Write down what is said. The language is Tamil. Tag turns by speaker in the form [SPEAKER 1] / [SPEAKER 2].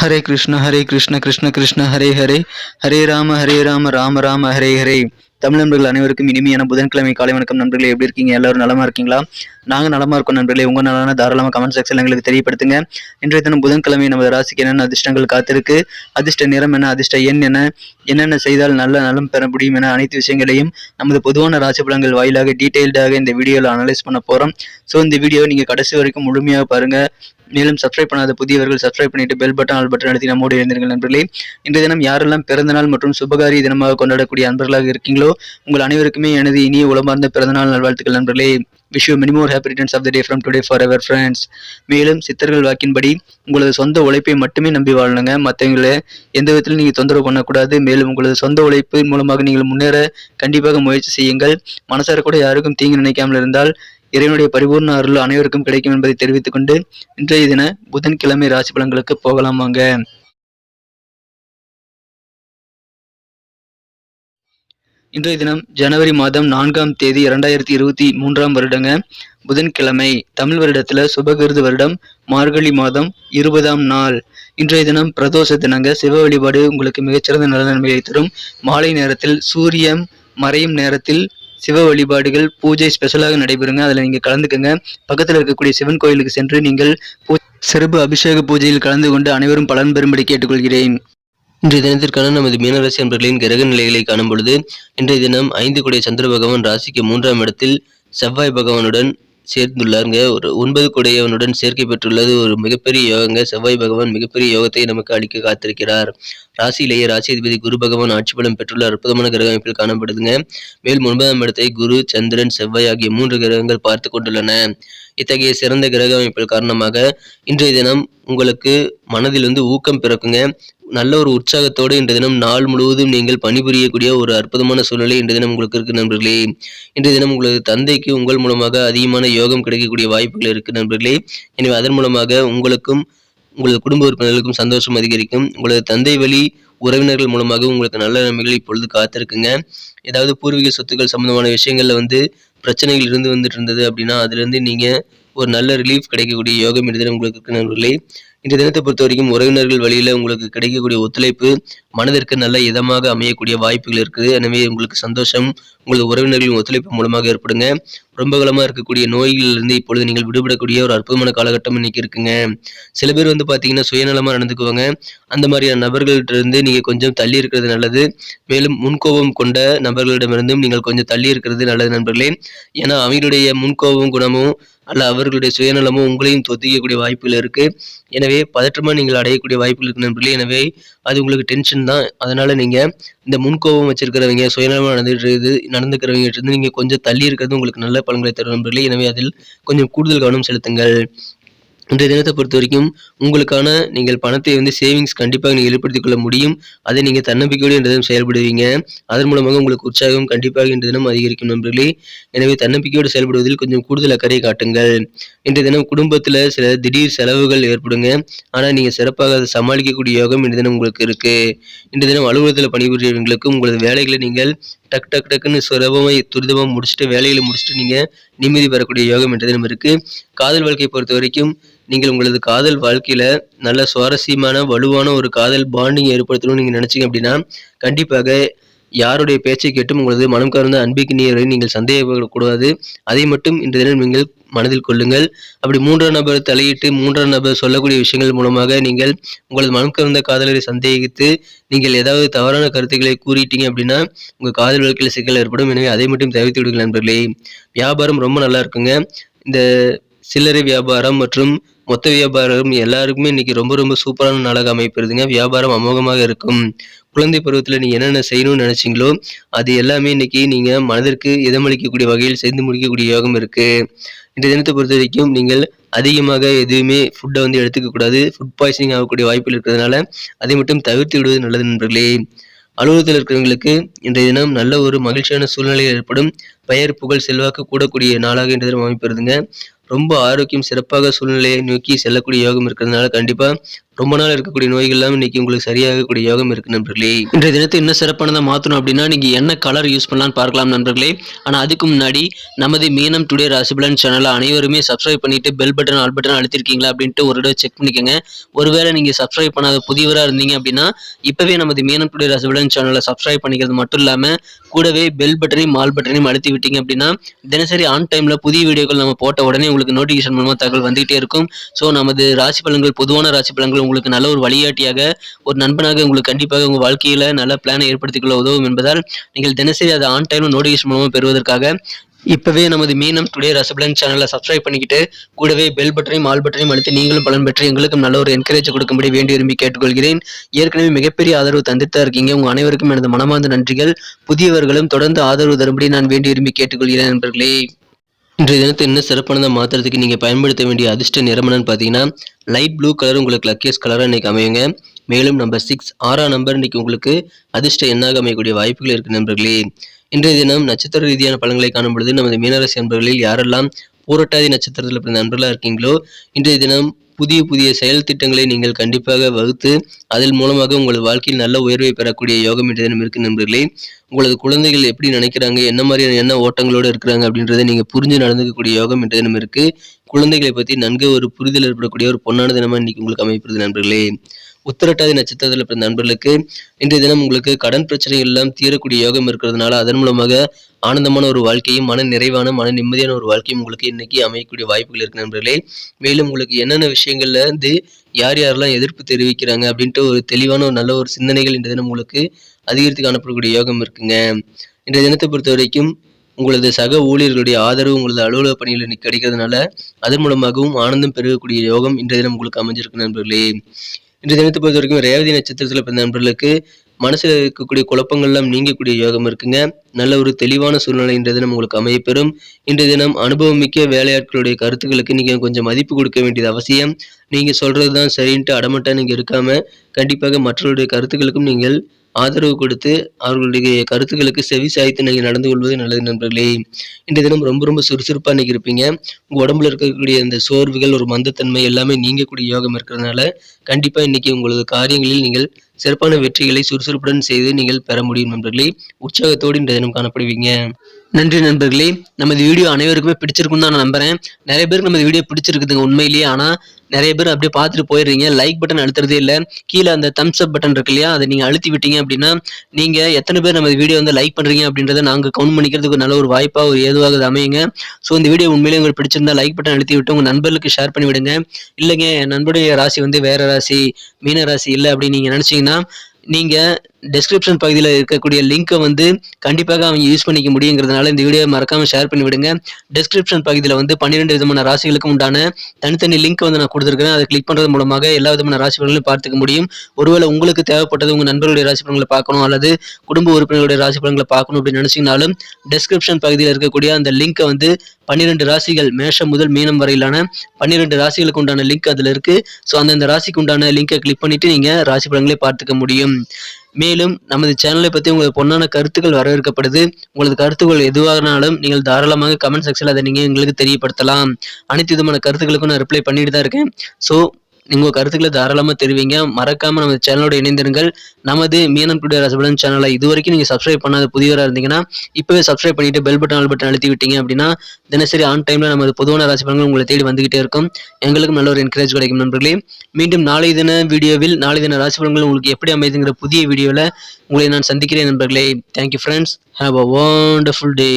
[SPEAKER 1] ஹரே கிருஷ்ண ஹரே கிருஷ்ண கிருஷ்ண கிருஷ்ண ஹரே ஹரே. ஹரே ராம ஹரே ராம ராம ராம ஹரே ஹரே. தமிழ் நண்பர்கள் அனைவருக்கும் இனிமையான புதன்கிழமை காலை வணக்கம் நண்பர்களே. எப்படி இருக்கீங்க? எல்லாரும் நலமா இருக்கீங்களா? நாங்கள் நலமா இருக்கோம் நண்பர்களே. உங்க நலன தாராளமாக கமெண்ட் செக்ஷன் எங்களுக்கு தெரியப்படுத்துங்க. இன்றைய தினம் புதன்கிழமை நமது ராசிக்கு என்னென்ன அதிர்ஷ்டங்கள் காத்திருக்கு? அதிர்ஷ்ட நிறம் என்ன? அதிர்ஷ்ட எண் என்ன? என்னென்ன செய்தால் நல்ல நலம் பெற முடியும் என அனைத்து விஷயங்களையும் நமது பொதுவான ராசி பலங்கள் வாயிலாக டீட்டெயில்டாக இந்த வீடியோவில் அனலைஸ் பண்ண போகிறோம் ஸோ இந்த வீடியோவை நீங்கள் கடைசி வரைக்கும் முழுமையாக பாருங்கள் மேலும் சப்ஸ்கிரைப் பண்ணாத புதியவர்கள் சப்ஸ்கிரைப் பண்ணிட்டு பெல் பட்டன் ஆல் பட்டன் அழுத்தி நம்மோடு இருந்திருங்கள் நண்பர்களே. இன்றைய தினம் யாரெல்லாம் பிறந்தநாள் மற்றும் சுபகாரிய தினமாக கொண்டாடக்கூடிய அன்பர்களாக இருக்கீங்களோ உங்கள் அனைவருக்குமே எனது இனிய உளமார்ந்த பிறந்தநாள் நல்வாழ்த்துக்கள் நண்பர்களே. Wish you many more happy returns of the day from today forever friends மேலும் சித்தர்கள் வாக்கின்படி உங்களது சொந்த உழைப்பை மட்டுமே நம்பி வாழணுங்க மற்றவங்களை எந்த விதத்திலும் நீங்கள் தொந்தரவு பண்ணக்கூடாது. மேலும் உங்களது சொந்த உழைப்பு மூலமாக நீங்கள் முன்னேற கண்டிப்பாக முயற்சி செய்யுங்கள். மனசார கூட யாருக்கும் தீங்கு நினைக்காமல் இருந்தால் இறைவனுடைய பரிபூர்ண அருள் அனைவருக்கும் கிடைக்கும் என்பதை தெரிவித்துக் கொண்டு இன்றைய தின புதன்கிழமை ராசி பலன்களுக்கு போகலாம் வாங்க. இன்றைய தினம் ஜனவரி மாதம் நான்காம் தேதி இரண்டாயிரத்தி இருபத்தி மூன்றாம் வருடங்க. புதன்கிழமை தமிழ் வருடத்துல சுபகிருது வருடம் மார்கழி மாதம் இருபதாம் நாள். இன்றைய தினம் பிரதோஷ தினங்க. சிவ வழிபாடு உங்களுக்கு மிகச்சிறந்த நல்ல நன்மையை தரும். மாலை நேரத்தில் சூரியன் மறையும் நேரத்தில் சிவ வழிபாடுகள் பூஜை ஸ்பெஷலாக நடைபெறுங்க. அதில் நீங்கள் கலந்துக்கங்க. பக்கத்தில் இருக்கக்கூடிய சிவன் கோயிலுக்கு சென்று நீங்கள் பூ- சிறப்பு அபிஷேக பூஜையில் கலந்து கொண்டு அனைவரும் பலன் பெறும்படி கேட்டுக்கொள்கிறேன்.
[SPEAKER 2] இன்றைய தினத்திற்கான நமது மீனராசி அன்பர்களின் கிரக நிலைகளை காணும் பொழுது இன்றைய தினம் ஐந்து கூடிய சந்திர பகவான் ராசிக்கு மூன்றாம் இடத்தில் செவ்வாய் பகவானுடன் சேர்ந்துள்ளாருங்க. ஒரு ஒன்பது கூடையவனுடன் சேர்க்கை பெற்றுள்ளது. ஒரு மிகப்பெரிய யோகங்க. செவ்வாய் பகவான் மிகப்பெரிய யோகத்தை நமக்கு அளிக்க காத்திருக்கிறார். ராசியிலேயே ராசி அதிபதி குரு பகவான் ஆட்சி பலம் பெற்றுள்ள அற்புதமான கிரக அமைப்பில் காணப்படுதுங்க. மேலும் ஒன்பதாம் இடத்தை குரு சந்திரன் செவ்வாய் ஆகிய மூன்று கிரகங்கள் பார்த்து கொண்டுள்ளன. இத்தகைய சிறந்த கிரக அமைப்பில் காரணமாக இன்றைய தினம் உங்களுக்கு மனதில் வந்து ஊக்கம் பிறக்குங்க. நல்ல ஒரு உற்சாகத்தோடு இன்றைய தினம் நாள் முழுவதும் நீங்கள் பணிபுரியக்கூடிய ஒரு அற்புதமான சூழ்நிலை இன்றைய தினம் உங்களுக்கு இருக்கு நண்பர்களே. இன்றைய தினம் உங்களது தந்தைக்கு உங்கள் மூலமாக அதிகமான யோகம் கிடைக்கக்கூடிய வாய்ப்புகள் இருக்கு நண்பர்களே. எனவே அதன் மூலமாக உங்களுக்கும் உங்களது குடும்ப உறுப்பினர்களுக்கும் சந்தோஷம் அதிகரிக்கும். உங்களது தந்தை வழி உறவினர்கள் மூலமாக உங்களுக்கு நல்ல நன்மைகள் இப்பொழுது காத்திருக்குங்க. ஏதாவது பூர்வீக சொத்துக்கள் சம்பந்தமான விஷயங்கள்ல வந்து பிரச்சனைகள் இருந்து வந்துட்டு இருந்தது அப்படின்னா அதுலேருந்து நீங்கள் ஒரு நல்ல ரிலீஃப் கிடைக்கக்கூடிய யோகம் இன்றைய தினம் உங்களுக்கு இருக்கு நண்பர்களே. இந்த தினத்தை பொறுத்த வரைக்கும் உறவினர்கள் வழியில் உங்களுக்கு கிடைக்கக்கூடிய ஒத்துழைப்பு மனதிற்கு நல்ல இதமாக அமையக்கூடிய வாய்ப்புகள் இருக்குது. எனவே உங்களுக்கு சந்தோஷம் உங்களது உறவினர்களின் ஒத்துழைப்பு மூலமாக ஏற்படுங்க. ரொம்ப காலமா இருக்கக்கூடிய நோய்களிலிருந்து இப்பொழுது நீங்கள் விடுபடக்கூடிய ஒரு அற்புதமான காலகட்டம் இன்னைக்கு இருக்குங்க. சில பேர் வந்து பார்த்தீங்கன்னா சுயநலமாக நடந்துக்குவாங்க. அந்த மாதிரியான நபர்கள்ட்ட இருந்து கொஞ்சம் தள்ளி இருக்கிறது நல்லது. மேலும் முன்கோபம் கொண்ட நபர்களிடமிருந்தும் நீங்கள் கொஞ்சம் தள்ளி இருக்கிறது நல்லது நண்பர்களே. ஏன்னா அவங்களுடைய முன்கோபம் குணமும் அல்ல அவர்களுடைய சுயநலமும் உங்களையும் தொத்திக்கக்கூடிய வாய்ப்புகள் இருக்குது எனவே பதற்றமாக நீங்கள் அடையக்கூடிய வாய்ப்புகள் இருக்கு நண்பர்களே. எனவே அது உங்களுக்கு டென்ஷன் தான். அதனால் நீங்கள் இந்த முன்கோபம் வச்சிருக்கிறவங்க சுயநலமாக நடந்துட்டு நடந்துக்கிறவங்க இருந்து நீங்கள் கொஞ்சம் தள்ளி இருக்கிறது உங்களுக்கு நல்ல பலன்களை தரும் நண்பர்களே. எனவே அதில் கொஞ்சம் கூடுதல் கவனம் செலுத்துங்கள். இன்றைய தினத்தை பொறுத்த வரைக்கும் உங்களுக்கான நீங்கள் பணத்தை வந்து சேவிங்ஸ் கண்டிப்பாக நீங்கள் ஏற்படுத்திக் கொள்ள முடியும். அதை நீங்கள் தன்னம்பிக்கையோடு இன்றைய தினம் செயல்படுவீங்க. அதன் மூலமாக உங்களுக்கு உற்சாகம் கண்டிப்பாக இன்றைய தினம் அதிகரிக்கும் நண்பர்களே. எனவே தன்னம்பிக்கையோடு செயல்படுவதில் கொஞ்சம் கூடுதல் அக்கறை காட்டுங்கள். இன்றைய தினம் குடும்பத்தில் சில திடீர் செலவுகள் ஏற்படுங்க. ஆனால் நீங்கள் சிறப்பாக அதை சமாளிக்கக்கூடிய யோகம் இன்றைய தினம் உங்களுக்கு இருக்குது இன்றைய தினம் அலுவலகத்தில் பணிபுரியவங்களுக்கு உங்களது வேலைகளை நீங்கள் டக் டக் டக்குன்னு சுலபமாக துரிதமாக முடிச்சுட்டு வேலைகளை முடிச்சுட்டு நீங்கள் நிம்மதி பெறக்கூடிய யோகம் இன்றைய தினம் இருக்குது காதல் வாழ்க்கையை பொறுத்த வரைக்கும் நீங்கள் உங்களது காதல் வாழ்க்கையில நல்ல சுவாரஸ்யமான வலுவான ஒரு காதல் பாண்டிங் ஏற்படுத்தணும்னு நீங்க நினைச்சீங்க அப்படின்னா கண்டிப்பாக யாருடைய பேச்சை கேட்டும் உங்களது மனம் கவர்ந்த அன்பிக்கு நீரை நீங்கள் சந்தேகப்படக்கூடாது. அதை மட்டும் இந்த தினம் நீங்கள் மனதில் கொள்ளுங்கள். அப்படி மூன்றாம் நபர் தலையிட்டு மூன்றாம் நபர் சொல்லக்கூடிய விஷயங்கள் மூலமாக நீங்கள் உங்களது மனம் கவர்ந்த காதலரை சந்தேகித்து நீங்கள் ஏதாவது தவறான கருத்துக்களை கூறிட்டீங்க அப்படின்னா உங்கள் காதல் வாழ்க்கையில் சிக்கல் ஏற்படும். எனவே அதை மட்டும் தவிர்த்து விடுங்கள் நண்பர்களே. வியாபாரம் ரொம்ப நல்லா இருக்குங்க. இந்த சில்லறை வியாபாரம் மற்றும் மொத்த வியாபாரம் எல்லாருக்குமே இன்னைக்கு ரொம்ப ரொம்ப சூப்பரான நாளாக அமைப்பிருதுங்க வியாபாரம் அமோகமாக இருக்கும். குழந்தை பருவத்தில் நீங்கள் என்னென்ன செய்யணும்னு நினச்சிங்களோ அது எல்லாமே இன்னைக்கு நீங்கள் மனதிற்கு இதமளிக்கக்கூடிய வகையில் செய்து முடிக்கக்கூடிய யோகம் இருக்கு. இந்த தினத்தை பொறுத்த வரைக்கும் நீங்கள் அதிகமாக எதுவுமே ஃபுட்டை வந்து எடுத்துக்கக்கூடாது ஃபுட் பாய்சனிங் ஆகக்கூடிய வாய்ப்புகள் இருக்கிறதுனால அதை மட்டும் தவிர்த்து விடுவது நல்லது நண்பர்களே. அலுவலகத்தில் இருக்கிறவங்களுக்கு இன்றைய தினம் நல்ல ஒரு மகிழ்ச்சியான சூழ்நிலை ஏற்படும். பெயர் புகழ் செல்வாக்கு கூடக்கூடிய நாளாக இன்றைய தினம் அமைப்பிருதுங்க ரொம்ப ஆரோக்கியம் சிறப்பாக சூழ்நிலையை நோக்கி செல்லக்கூடிய யோகம் இருக்கிறதுனால கண்டிப்பா ரொம்ப நாள் இருக்கக்கூடிய நோய்கள் எல்லாம் இன்னைக்கு உங்களுக்கு சரியாகக்கூடிய யோகம் இருக்கு நண்பர்களே.
[SPEAKER 3] இன்றைய தினத்தை இன்னும் சிறப்பானதாக மாற்றணும் அப்படின்னா நீங்கள் என்ன கலர் யூஸ் பண்ணலாம்னு பார்க்கலாம் நண்பர்களே. ஆனால் அதுக்கு முன்னாடி நமது மீனம் டுடே ராசிபலன் சேனலை அனைவருமே சப்ஸ்கிரைப் பண்ணிட்டு பெல் பட்டன் ஆல் பட்டன் அழுத்திருக்கீங்களா அப்படின்ட்டு ஒரு தடவை செக் பண்ணிக்கோங்க. ஒருவேளை நீங்கள் சப்ஸ்கிரைப் பண்ணாத புதியவராக இருந்தீங்க அப்படின்னா இப்போவே நமது மீனம் டுடே ராசிபலன் சேனலை சப்ஸ்கிரைப் பண்ணிக்கிறது மட்டும் இல்லாமல் கூடவே பெல் பட்டனையும் ஆல் பட்டனையும் அழுத்தி விட்டீங்க அப்படின்னா தினசரி ஆன் டைமில் புதிய வீடியோக்கள் நம்ம போட்ட உடனே உங்களுக்கு நோட்டிஃபிகேஷன் மூலமாக தகவல் வந்துகிட்டே இருக்கும். ஸோ நமது ராசி பலன்கள் பொதுவான ராசி பலன்கள் உங்களுக்கு நல்ல ஒரு வழிகாட்டியாக ஒரு நண்பனாக உங்களுக்கு கண்டிப்பாக உங்கள் வாழ்க்கையில் நல்ல பிளானை ஏற்படுத்திக் கொள்ள உதவும் என்பதால் நீங்கள் தினசரி அதை ஆன் டைம் நோட்டிஃபிகேஷன் மூலமாக பெறுவதற்காக இப்பவே நமது மீனம் டுடே ரசபலன் சேனலை சப்ஸ்கிரைப் பண்ணிக்கிட்டு கூடவே பெல் பட்டனையும் ஆல் பட்டனையும் அழுத்தி நீங்களும் பலன் பெற்று எங்களுக்கும் நல்ல ஒரு என்கரேஜ் கொடுக்கும்படி வேண்டி விரும்பி கேட்டுக்கொள்கிறேன். ஏற்கனவே மிகப்பெரிய ஆதரவு தந்துட்டு தான் இருக்கீங்க. உங்கள் அனைவருக்கும் எனது மனமார்ந்த நன்றிகள். புதியவர்களும் தொடர்ந்து ஆதரவு தரும்படி நான் வேண்டி விரும்பி கேட்டுக்கொள்கிறேன் நண்பர்களே.
[SPEAKER 2] இன்றைய தினத்தை இன்னும் சிறப்பானதாக மாற்றுறதுக்கு நீங்கள் பயன்படுத்த வேண்டிய அதிர்ஷ்ட நிறம் என்னன்னு பார்த்தீங்கன்னா லைட் ப்ளூ கலர் உங்களுக்கு லக்கியஸ் கலராக இன்னைக்கு அமையுங்க. மேலும் நம்பர் சிக்ஸ் ஆறாம் நம்பர் இன்றைக்கு உங்களுக்கு அதிர்ஷ்ட எண்ணாக அமையக்கூடிய வாய்ப்புகள் இருக்குது நண்பர்களே. இன்றைய தினம் நட்சத்திர ரீதியான பலன்களை காணும் பொழுது நமது மீனராசி நண்பர்களில் யாரெல்லாம் பூரட்டாதி நட்சத்திரத்தில் பிறந்த நண்பர்களாக இருக்கீங்களோ இன்றைய தினம் புதிய புதிய செயல் திட்டங்களை நீங்கள் கண்டிப்பாக வகுத்து அதன் மூலமாக உங்களது வாழ்க்கையில் நல்ல உயர்வை பெறக்கூடிய யோகம் இன்றைய தினம் இருக்கு நண்பர்களே. உங்களது குழந்தைகள் எப்படி நினைக்கிறாங்க என்ன மாதிரியான என்ன ஓட்டங்களோடு இருக்கிறாங்க அப்படின்றத நீங்கள் புரிஞ்சு நடந்துக்கக்கூடிய யோகம் இன்றைய தினம் இருக்கு. குழந்தைகளை பற்றி நன்கு ஒரு புரிதல் ஏற்படக்கூடிய ஒரு பொன்னான தினமாக இன்னைக்கு உங்களுக்கு அமைப்பது நண்பர்களே. உத்திரட்டாதி நட்சத்திரத்தில் பிறந்த நண்பர்களுக்கு இன்றைய தினம் உங்களுக்கு கடன் பிரச்சனை எல்லாம் தீரக்கூடிய யோகம் இருக்கிறதுனால அதன் மூலமாக ஆனந்தமான ஒரு வாழ்க்கையும் மன நிறைவான மன நிம்மதியான ஒரு வாழ்க்கையும் உங்களுக்கு இன்னைக்கு அமையக்கூடிய வாய்ப்புகள் இருக்கு நண்பர்களே. மேலும் உங்களுக்கு என்னென்ன விஷயங்கள்ல இருந்து யார் யாரெல்லாம் எதிர்ப்பு தெரிவிக்கிறாங்க அப்படின்ட்டு ஒரு தெளிவான ஒரு நல்ல ஒரு சிந்தனைகள் இன்றைய தினம் உங்களுக்கு அதிகரித்து காணப்படக்கூடிய யோகம் இருக்குங்க. இன்றைய தினத்தை பொறுத்த வரைக்கும் உங்களது சக ஊழியர்களுடைய ஆதரவு உங்களது அலுவலக பணியில் கிடைக்கிறதுனால அதன் மூலமாகவும் ஆனந்தம் பெருகக்கூடிய யோகம் இன்றைய தினம் உங்களுக்கு அமைஞ்சிருக்கு நண்பர்களே. இன்றைய தினத்தை பொறுத்த வரைக்கும் ரேவதி நட்சத்திரத்தில் பிறந்த நண்பர்களுக்கு மனசில் இருக்கக்கூடிய குழப்பங்கள்லாம் நீங்கக்கூடிய யோகம் இருக்குங்க. நல்ல ஒரு தெளிவான சூழ்நிலை இன்றைய தினம் உங்களுக்கு அமையப்பெறும். இன்றைய தினம் அனுபவம் மிக்க வேலையாட்களுடைய கருத்துக்களுக்கு நீங்கள் கொஞ்சம் மதிப்பு கொடுக்க வேண்டியது அவசியம். நீங்கள் சொல்றது தான் சரின்ட்டு அடமட்டா நீங்கள் இருக்காமல் கண்டிப்பாக மற்றவருடைய கருத்துக்களுக்கும் நீங்கள் ஆதரவு கொடுத்து அவர்களுடைய கருத்துக்களுக்கு செவி சாய்த்து நீங்கள் நடந்து கொள்வது நல்லது நண்பர்களே. இன்றைய தினம் ரொம்ப ரொம்ப சுறுசுறுப்பாக இன்னைக்கு இருப்பீங்க. உங்கள் உடம்புல இருக்கக்கூடிய அந்த சோர்வுகள் ஒரு மந்தத்தன்மை எல்லாமே நீங்கக்கூடிய யோகம் இருக்கிறதுனால கண்டிப்பாக இன்னைக்கு உங்களது காரியங்களில் நீங்கள் சிறப்பான வெற்றிகளை சுறுசுறுப்புடன் செய்து நீங்கள் பெற முடியும் நண்பர்களே. உற்சாகத்தோடு இன்றைய தினம் காணப்படுவீங்க.
[SPEAKER 3] நன்றி நண்பர்களே. நமது வீடியோ அனைவருக்குமே பிடிச்சிருக்குன்னு தான் நான் நம்புறேன். நிறைய பேருக்கு நமது வீடியோ பிடிச்சிருக்குதுங்க உண்மையிலேயே. ஆனால் நிறைய பேர் அப்படியே பார்த்துட்டு போயிடுறீங்க. லைக் பட்டன் அழுத்துறதே இல்லை. கீழே அந்த தம்ஸ் அப் பட்டன் இருக்கு இல்லையா அதை நீங்கள் அழுத்தி விட்டீங்க அப்படின்னா நீங்கள் எத்தனை பேர் நம்ம வீடியோ வந்து லைக் பண்ணுறீங்க அப்படின்றத நாங்கள் கவுண்ட் பண்ணிக்கிறதுக்கு நல்ல ஒரு வாய்ப்பாக ஒரு ஏதுவாக அமையுங்க. ஸோ இந்த வீடியோ உண்மையிலே உங்களுக்கு பிடிச்சிருந்தா லைக் பட்டன் அழுத்தி விட்டு உங்கள் நண்பர்களுக்கு ஷேர் பண்ணி விடுங்க. இல்லைங்க என் நண்பருடைய ராசி வந்து வேறு ராசி மீன ராசி இல்லை அப்படின்னு நீங்கள் நினச்சிங்கன்னா நீங்கள் டெஸ்கிரிப்ஷன் பகுதியில் இருக்கக்கூடிய லிங்க்கை வந்து கண்டிப்பாக அவங்க யூஸ் பண்ணிக்க முடியுங்கிறதுனால இந்த வீடியோ மறக்காமல் ஷேர் பண்ணி விடுங்க டெஸ்கிரிப்ஷன் பகுதியில் வந்து பன்னிரெண்டு விதமான ராசிகளுக்கும் உண்டான தனித்தனி லிங்க் வந்து நான் கொடுத்துருக்கேன் அதை கிளிக் பண்ணுறது மூலமாக எல்லா விதமான ராசி பார்த்துக்க முடியும். ஒருவேளை உங்களுக்கு தேவைப்பட்டது உங்கள் நண்பர்களுடைய ராசி பலன்களை பார்க்கணும் அல்லது குடும்ப உறுப்பினர்களுடைய ராசி பலன்களை பார்க்கணும் அப்படின்னு நினச்சிங்கனாலும் டெஸ்கிரிப்ஷன் பகுதியில் இருக்கக்கூடிய அந்த லிங்க்கை வந்து பன்னிரெண்டு ராசிகள் மேஷம் முதல் மீனம் வரையிலான பன்னிரெண்டு ராசிகளுக்கு உண்டான லிங்க் அதில் இருக்குது ஸோ அந்தந்த ராசிக்கு உண்டான லிங்கை கிளிக் பண்ணிவிட்டு நீங்கள் ராசி பலன்களை பார்த்துக்க முடியும். மேலும் நமது சேனலை பற்றி உங்களது பொன்னான கருத்துக்கள் வரவேற்கப்படுது. உங்களது கருத்துக்கள் எதுவாகனாலும் நீங்கள் தாராளமாக கமெண்ட் செக்ஷனில் அதை நீங்கள் எங்களுக்கு தெரியப்படுத்தலாம். அனைத்து விதமான கருத்துக்களுக்கும் நான் ரிப்ளை பண்ணிட்டு தான் இருக்கேன். ஸோ உங்கள் கருத்துக்களை தாராளமாக தெரிவிங்க. மறக்காமல் நம்ம சேனலோட இணைந்திருங்கள். நமது மீனம் டுடே ரசபடன் சேனலை இது வரைக்கும் நீங்கள் சப்ஸ்கிரைப் பண்ணாத புதியவராக இருந்தீங்கன்னா இப்போவே சப்ஸ்கிரைப் பண்ணிட்டு பெல் பட்டன் ஆல் பட்டன் அழுத்தி விட்டீங்க அப்படின்னா தினசரி ஆன் டைமில் நமது பொதுவான ராசி பலன்கள் உங்களை தேடி வந்துகிட்டே இருக்கும். எங்களுக்கும் நல்ல ஒரு என்கரேஜ் கிடைக்கும் நண்பர்களே. மீண்டும் நாளை தின வீடியோவில் நாளை தின ராசி பலன்கள் உங்களுக்கு எப்படி அமைதுங்கிற புதிய வீடியோவில் உங்களை நான் சந்திக்கிறேன் நண்பர்களே. Thank you friends have a wonderful day